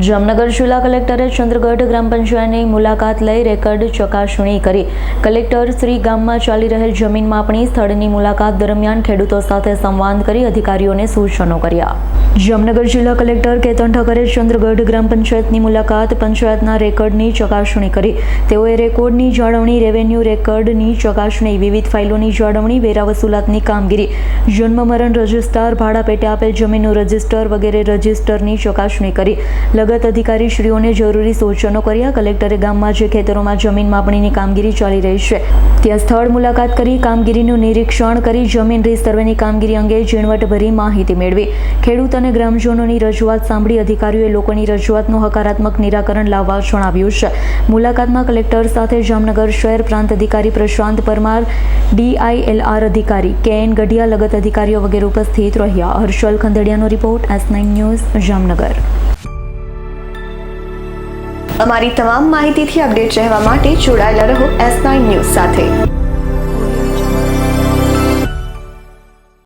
જામનગર જિલ્લા કલેક્ટરે ચંદ્રગઢ ગ્રામ પંચાયતની મુલાકાત લઈ રેકર્ડ ચકાસણી કરી. કલેક્ટર શ્રી ગામમાં ચાલી રહેલ જમીન માપણી સ્થળની મુલાકાત દરમિયાન ખેડૂતો સાથે સંવાદ કરી અધિકારીઓને સૂચનો કર્યા. જામનગર જિલ્લા કલેક્ટર કેતન ઠાકરે ચંદ્રગઢ ગ્રામ પંચાયતની મુલાકાત પંચાયતના રેકર્ડની ચકાસણી કરી. તેઓએ રેકોર્ડની જાળવણી, રેવન્યુ રેકર્ડની ચકાસણી, વિવિધ ફાઇલોની જાળવણી, વેરા વસૂલાતની કામગીરી, જન્મ મરણ રજિસ્ટર ભાડા પેટે આપેલ જમીનનું રજિસ્ટર વગેરે રજિસ્ટરની ચકાસણી કરી. લગત અધિકારીશ્રીઓને જરૂરી સૂચનો કર્યા. કલેક્ટરે ગામમાં જે ખેતરોમાં જમીન માપણીની કામગીરી ચાલી રહી છે, ત્યાં સ્થળ મુલાકાત કરી, કામગીરીનું નિરીક્ષણ કરી, જમીન રીસર્વેની કામગીરી અંગે ઝીણવટભરી માહિતી મેળવી. ખેડૂત અને ગ્રામજનોની રજૂઆત સાંભળી અધિકારીઓએ લોકોની રજૂઆતનું હકારાત્મક નિરાકરણ લાવવા જણાવ્યું છે. મુલાકાતમાં કલેક્ટર સાથે જામનગર શહેર પ્રાંત અધિકારી પ્રશાંત પરમાર, ડીઆઈએલઆર અધિકારી કે એન ગઢિયા, લગત અધિકારીઓ વગેરે ઉપસ્થિત રહ્યા. Harshal ખંદેડિયાનો report, S nine news, Jamnagar. અમારી તમામ માહિતીથી અપડેટ રહેવા માટે જોડાયેલા રહો એસ નાઇન ન્યૂઝ સાથે.